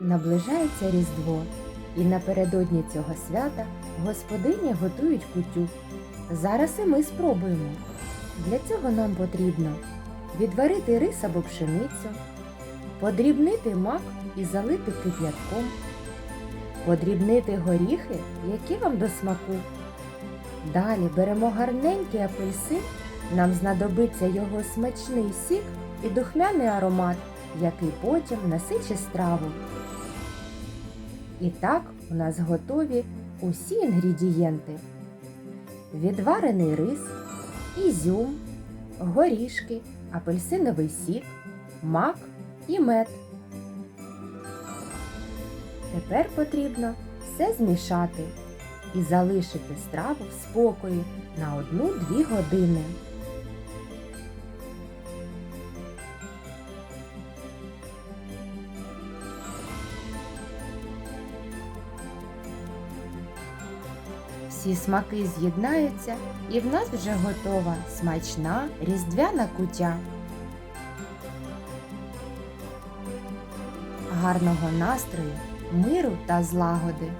Наближається Різдво, і напередодні цього свята господині готують кутю. Зараз і ми спробуємо. Для цього нам потрібно відварити рис або пшеницю, подрібнити мак і залити кип'ятком, подрібнити горіхи, які вам до смаку. Далі беремо гарненький апельсин, нам знадобиться його смачний сік і духмяний аромат, який потім насичить страву. І так у нас готові усі інгредієнти: відварений рис, ізюм, горішки, апельсиновий сік, мак і мед. Тепер потрібно все змішати і залишити страву в спокої на 1-2 години. Всі смаки з'єднаються, і в нас вже готова смачна різдвяна кутя. Гарного настрою, миру та злагоди!